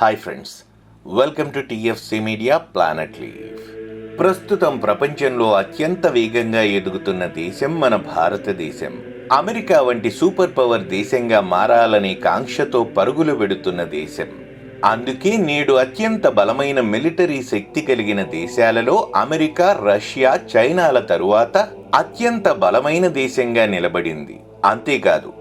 Hi friends welcome to TFC media planet live ప్రస్తుతం ప్రపంచంలో అత్యంత వేగంగా ఎదుగుతున్న దేశం మన భారతదేశం. అమెరికా వంటి సూపర్ పవర్ దేశంగా మారాలనే కాంక్షతో పరుగులు పెడుతున్న దేశం. అందుకే నేడు అత్యంత బలమైన మిలిటరీ శక్తి కలిగిన దేశాలలో అమెరికా రష్యా చైనాల తరువాత అత్యంత బలమైన దేశంగా నిలబడింది. అంతేకాదు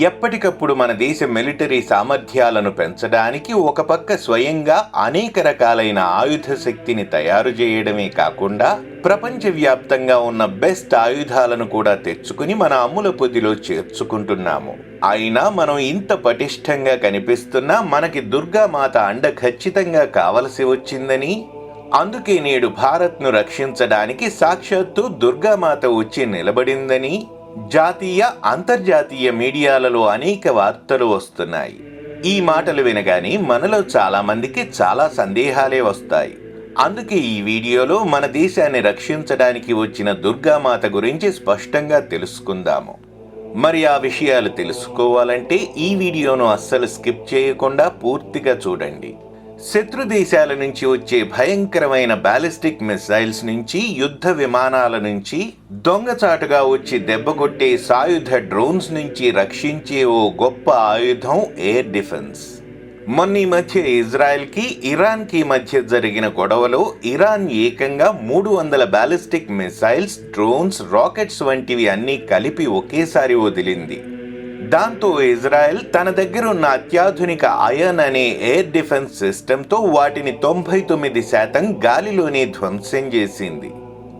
ఎప్పటికప్పుడు మన దేశ మిలిటరీ సామర్థ్యాలను పెంచడానికి ఒక పక్క స్వయంగా అనేక రకాలైన ఆయుధ శక్తిని తయారు చేయడమే కాకుండా ప్రపంచవ్యాప్తంగా ఉన్న బెస్ట్ ఆయుధాలను కూడా తెచ్చుకుని మన అమ్ముల పొదిలో చేర్చుకుంటున్నాము. అయినా మనం ఇంత పటిష్టంగా కనిపిస్తున్నా మనకి దుర్గామాత అండ ఖచ్చితంగా కావలసి వచ్చిందని. అందుకే నేడు భారత్ను రక్షించడానికి సాక్షాత్తు దుర్గామాత వచ్చి నిలబడిందని. జాతీయ అంతర్జాతీయ మీడియాలలో అనేక వార్తలు వస్తున్నాయి. ఈ మాటలు వినగానే మనలో చాలా మందికి చాలా సందేహాలే వస్తాయి. అందుకే ఈ వీడియోలో మన దేశాన్ని రక్షించడానికి వచ్చిన దుర్గామాత గురించి స్పష్టంగా తెలుసుకుందాము. మరి ఆ విషయాలు తెలుసుకోవాలంటే ఈ వీడియోను అస్సలు స్కిప్ చేయకుండా పూర్తిగా చూడండి. శత్రు దేశాల నుంచి వచ్చే భయంకరమైన బ్యాలిస్టిక్ మిసైల్స్ నుంచి యుద్ధ విమానాల నుంచి దొంగచాటుగా వచ్చి దెబ్బకొట్టే సాయుధ డ్రోన్స్ నుంచి రక్షించే ఓ గొప్ప ఆయుధం ఎయిర్ డిఫెన్స్. మొన్న ఈ మధ్య ఇజ్రాయెల్కి ఇరాన్కి మధ్య జరిగిన గొడవలో ఇరాన్ ఏకంగా మూడు వందల బ్యాలిస్టిక్ మిసైల్స్ డ్రోన్స్ రాకెట్స్ వంటివి అన్నీ కలిపి ఒకేసారి వదిలింది. దాంతో ఇజ్రాయెల్ తన దగ్గర ఉన్న అత్యాధునిక అయన్ అనే ఎయిర్ డిఫెన్స్ సిస్టంతో వాటిని తొంభై తొమ్మిది శాతం గాలిలోనే ధ్వంసం చేసింది.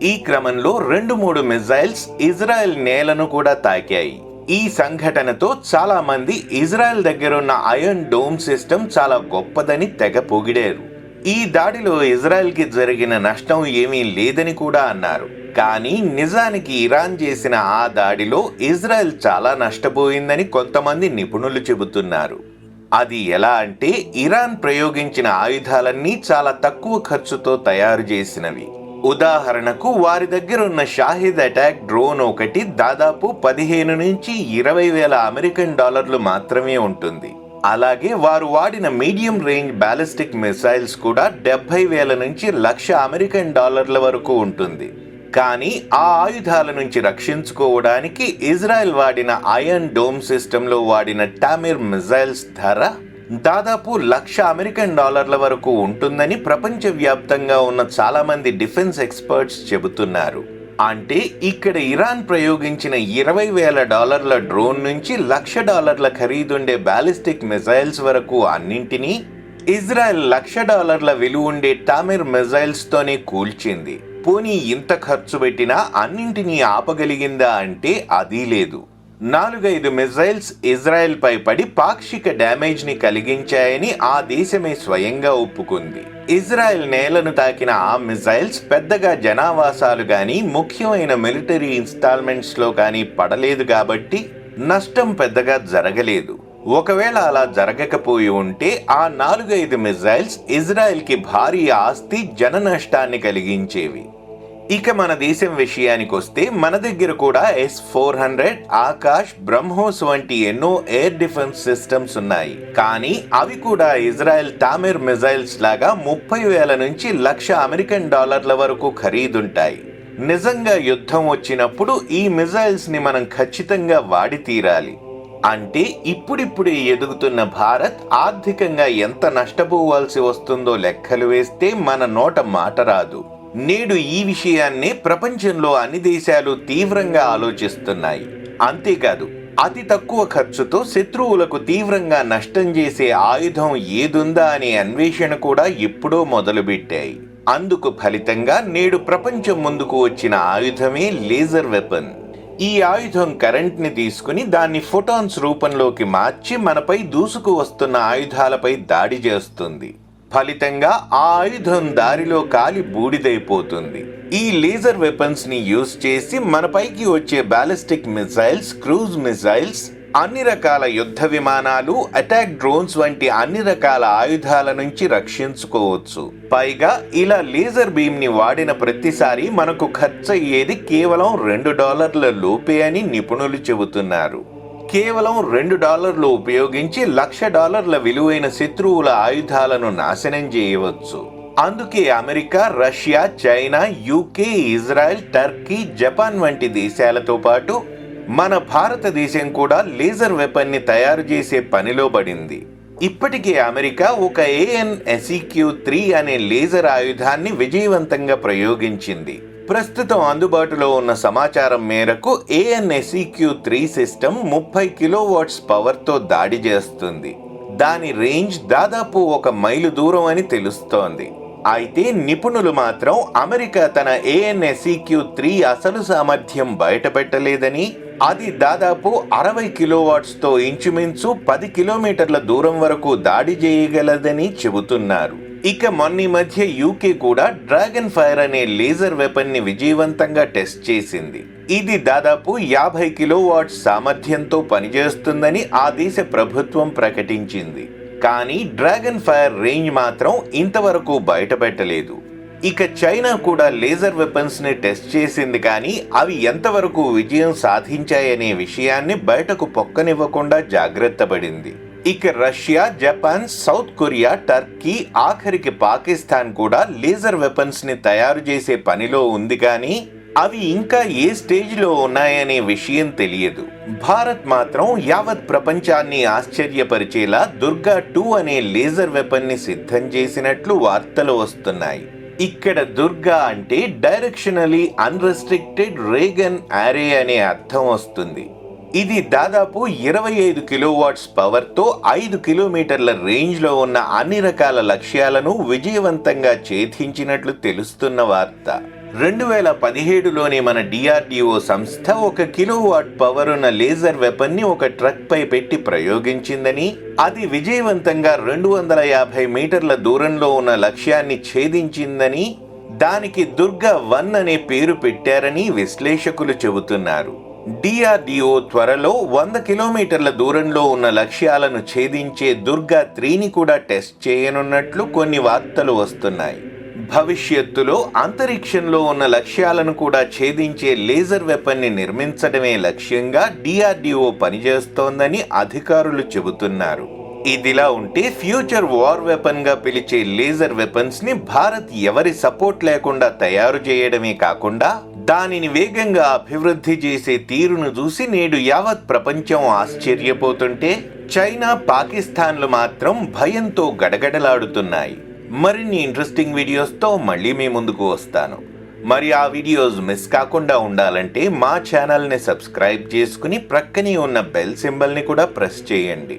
ఈ క్రమంలో రెండు మూడు మిజైల్స్ ఇజ్రాయెల్ నేలను కూడా తాకాయి. ఈ సంఘటనతో చాలా మంది ఇజ్రాయెల్ దగ్గరున్న అయన్ డోమ్ సిస్టమ్ చాలా గొప్పదని తెగ పొగిడారు. ఈ దాడిలో ఇజ్రాయెల్కి జరిగిన నష్టం ఏమీ లేదని కూడా అన్నారు. కానీ నిజానికి ఇరాన్ చేసిన ఆ దాడిలో ఇజ్రాయెల్ చాలా నష్టపోయిందని కొంతమంది నిపుణులు చెబుతున్నారు. అది ఎలా అంటే ఇరాన్ ప్రయోగించిన ఆయుధాలన్నీ చాలా తక్కువ ఖర్చుతో తయారు చేసినవి. ఉదాహరణకు వారి దగ్గర ఉన్న షాహిద్ అటాక్ డ్రోన్ ఒకటి దాదాపు పదిహేను నుంచి ఇరవై వేల అమెరికన్ డాలర్లు మాత్రమే ఉంటుంది. అలాగే వారు వాడిన మీడియం రేంజ్ బ్యాలిస్టిక్ మిసైల్స్ కూడా డెబ్బై వేల నుంచి లక్ష అమెరికన్ డాలర్ల వరకు ఉంటుంది. కానీ ఆ ఆయుధాల నుంచి రక్షించుకోవడానికి ఇజ్రాయెల్ వాడిన అయన్ డోమ్ సిస్టంలో వాడిన టామిర్ మిజైల్స్ ధర దాదాపు లక్ష అమెరికన్ డాలర్ల వరకు ఉంటుందని ప్రపంచవ్యాప్తంగా ఉన్న చాలామంది డిఫెన్స్ ఎక్స్పర్ట్స్ చెబుతున్నారు. అంటే ఇక్కడ ఇరాన్ ప్రయోగించిన ఇరవై వేల డాలర్ల డ్రోన్ నుంచి లక్ష డాలర్ల ఖరీదుండే బ్యాలిస్టిక్ మిజైల్స్ వరకు అన్నింటినీ ఇజ్రాయెల్ లక్ష డాలర్ల విలువ ఉండే టామిర్ మిజైల్స్తోనే కూల్చింది. పోనీ ఇంత ఖర్చు పెట్టినా అన్నింటినీ ఆపగలిగిందా అంటే అది లేదు. నాలుగైదు మిజైల్స్ ఇజ్రాయెల్పై పడి పాక్షిక డ్యామేజ్ని కలిగించాయని ఆ దేశమే స్వయంగా ఒప్పుకుంది. ఇజ్రాయెల్ నేలను తాకిన ఆ మిజైల్స్ పెద్దగా జనావాసాలు కానీ ముఖ్యమైన మిలిటరీ ఇన్స్టాల్మెంట్స్లో కానీ పడలేదు కాబట్టి నష్టం పెద్దగా జరగలేదు. ఒకవేళ అలా జరగకపోయి ఉంటే ఆ నాలుగైదు మిజైల్స్ ఇజ్రాయెల్కి భారీ ఆస్తి జన నష్టాన్ని కలిగించేవి. ఇక మన దేశం విషయానికి వస్తే మన దగ్గర కూడా S four hundred Akash BrahMos వంటి ఎన్నో ఎయిర్ డిఫెన్స్ సిస్టమ్స్ ఉన్నాయి. కానీ అవి కూడా ఇజ్రాయెల్ టామిర్ మిజైల్స్ లాగా ముప్పై వేల నుంచి లక్ష అమెరికన్ డాలర్ల వరకు ఖరీదుంటాయి. నిజంగా యుద్ధం వచ్చినప్పుడు ఈ మిజైల్స్ని మనం ఖచ్చితంగా వాడి తీరాలి. అంటే ఇప్పుడిప్పుడే ఎదుగుతున్న భారత్ ఆర్థికంగా ఎంత నష్టపోవాల్సి వస్తుందో లెక్కలు వేస్తే మన నోట మాట రాదు. నేడు ఈ విషయాన్నే ప్రపంచంలో అన్ని దేశాలు తీవ్రంగా ఆలోచిస్తున్నాయి. అంతేకాదు అతి తక్కువ ఖర్చుతో శత్రువులకు తీవ్రంగా నష్టం చేసే ఆయుధం ఏదుందా అనే అన్వేషణ కూడా ఎప్పుడో మొదలుపెట్టాయి. అందుకు ఫలితంగా నేడు ప్రపంచం ముందుకు వచ్చిన ఆయుధమే లేజర్ వెపన్. ఈ ఆయుధం కరెంట్ని తీసుకుని దాన్ని ఫోటాన్స్ రూపంలోకి మార్చి మనపై దూసుకు వస్తున్న ఆయుధాలపై దాడి చేస్తుంది. ఫలితంగా ఆ ఆయుధం దారిలో కాలి బూడిదైపోతుంది. ఈ లేజర్ వెపన్స్ని యూజ్ చేసి మనపైకి వచ్చే బ్యాలిస్టిక్ మిసైల్స్ క్రూజ్ మిసైల్స్ అన్ని రకాల యుద్ధ విమానాలు అటాక్ డ్రోన్స్ వంటి అన్ని రకాల ఆయుధాల నుంచి రక్షించుకోవచ్చు. పైగా ఇలా లేజర్ బీమ్ని వాడిన ప్రతిసారి మనకు ఖర్చు అయ్యేది కేవలం రెండు డాలర్ల లోపే అని నిపుణులు చెబుతున్నారు. కేవలం రెండు డాలర్లు ఉపయోగించి లక్ష డాలర్ల విలువైన శత్రువుల ఆయుధాలను నాశనం చేయవచ్చు. అందుకే America Russia China UK Israel Turkey Japan వంటి దేశాలతో పాటు మన భారతదేశం కూడా లేజర్ వెపన్ని తయారు చేసే పనిలో పడింది. ఇప్పటికే అమెరికా ఒక ఏఎన్ ఎసిక్యూ త్రీ అనే లేజర్ ఆయుధాన్ని విజయవంతంగా ప్రయోగించింది. ప్రస్తుతం అందుబాటులో ఉన్న సమాచారం మేరకు ఏఎన్ఎస్ఈక్యూ త్రీ సిస్టమ్ ముప్పై కిలోవాట్స్ పవర్తో దాడి చేస్తుంది. దాని రేంజ్ దాదాపు ఒక మైలు దూరం అని తెలుస్తోంది. అయితే నిపుణులు మాత్రం అమెరికా తన ఏఎన్ఎస్ఈక్యూ త్రీ అసలు సామర్థ్యం బయటపెట్టలేదని అది దాదాపు అరవై కిలోవాట్స్తో ఇంచుమించు పది కిలోమీటర్ల దూరం వరకు దాడి చేయగలదని చెబుతున్నారు. ఇక మొన్న మధ్య యూకే కూడా డ్రాగన్ ఫైర్ అనే లేజర్ వెపన్ని విజయవంతంగా టెస్ట్ చేసింది. ఇది దాదాపు యాభై కిలోవాట్ సామర్థ్యంతో పనిచేస్తుందని ఆ దేశ ప్రభుత్వం ప్రకటించింది. కానీ డ్రాగన్ ఫైర్ రేంజ్ మాత్రం ఇంతవరకు బయటపెట్టలేదు. ఇక చైనా కూడా లేజర్ వెపన్స్ని టెస్ట్ చేసింది కానీ అవి ఎంతవరకు విజయం సాధించాయనే విషయాన్ని బయటకు పొక్కనివ్వకుండా జాగ్రత్త పడింది. ఇక Russia Japan South Korea Turkey ఆఖరికి పాకిస్తాన్ కూడా లేజర్ వెపన్స్ని తయారు చేసే పనిలో ఉంది కానీ అవి ఇంకా ఏ స్టేజ్లో ఉన్నాయనే విషయం తెలియదు. భారత్ మాత్రం యావత్ ప్రపంచాన్ని ఆశ్చర్యపరిచేలా దుర్గా టూ అనే లేజర్ వెపన్ని సిద్ధం చేసినట్లు వార్తలు వస్తున్నాయి. ఇక్కడ దుర్గా అంటే డైరెక్షనలీ అన్రెస్ట్రిక్టెడ్ రేగన్ ఆరే అనే అర్థం వస్తుంది. ఇది దాదాపు ఇరవై ఐదు కిలోవాట్స్ పవర్తో ఐదు కిలోమీటర్ల రేంజ్లో ఉన్న అన్ని రకాల లక్ష్యాలను విజయవంతంగా ఛేదించినట్లు తెలుస్తున్న వార్త. రెండు వేల పదిహేడులోనే మన డిఆర్డిఓ సంస్థ ఒక కిలోవాట్ పవర్ ఉన్న లేజర్ వెపన్ని ఒక ట్రక్ పై పెట్టి ప్రయోగించిందని అది విజయవంతంగా రెండు వందల యాభై మీటర్ల దూరంలో ఉన్న లక్ష్యాన్ని ఛేదించిందని దానికి దుర్గా వన్ అనే పేరు పెట్టారని విశ్లేషకులు చెబుతున్నారు. డిఆర్డిఓ త్వరలో వంద కిలోమీటర్ల దూరంలో ఉన్న లక్ష్యాలను ఛేదించే దుర్గా త్రీని కూడా టెస్ట్ చేయనున్నట్లు కొన్ని వార్తలు వస్తున్నాయి. భవిష్యత్తులో అంతరిక్షంలో ఉన్న లక్ష్యాలను కూడా ఛేదించే లేజర్ వెపన్ని నిర్మించడమే లక్ష్యంగా డిఆర్డిఓ పనిచేస్తోందని అధికారులు చెబుతున్నారు. ఇదిలా ఉంటే ఫ్యూచర్ వార్ వెపన్గా పిలిచే లేజర్ వెపన్స్ని భారత్ ఎవరి సపోర్ట్ లేకుండా తయారు చేయడమే కాకుండా దానిని వేగంగా అభివృద్ధి చేసే తీరును చూసి నేడు యావత్ ప్రపంచం ఆశ్చర్యపోతుంటే చైనా పాకిస్తాన్లు మాత్రం భయంతో గడగడలాడుతున్నాయి. మరిన్ని ఇంట్రెస్టింగ్ వీడియోస్తో మళ్ళీ మీ ముందుకు వస్తాను. మరి ఆ వీడియోస్ మిస్ కాకుండా ఉండాలంటే మా ఛానల్ని సబ్స్క్రైబ్ చేసుకుని ప్రక్కనే ఉన్న బెల్ సింబల్ని కూడా ప్రెస్ చేయండి.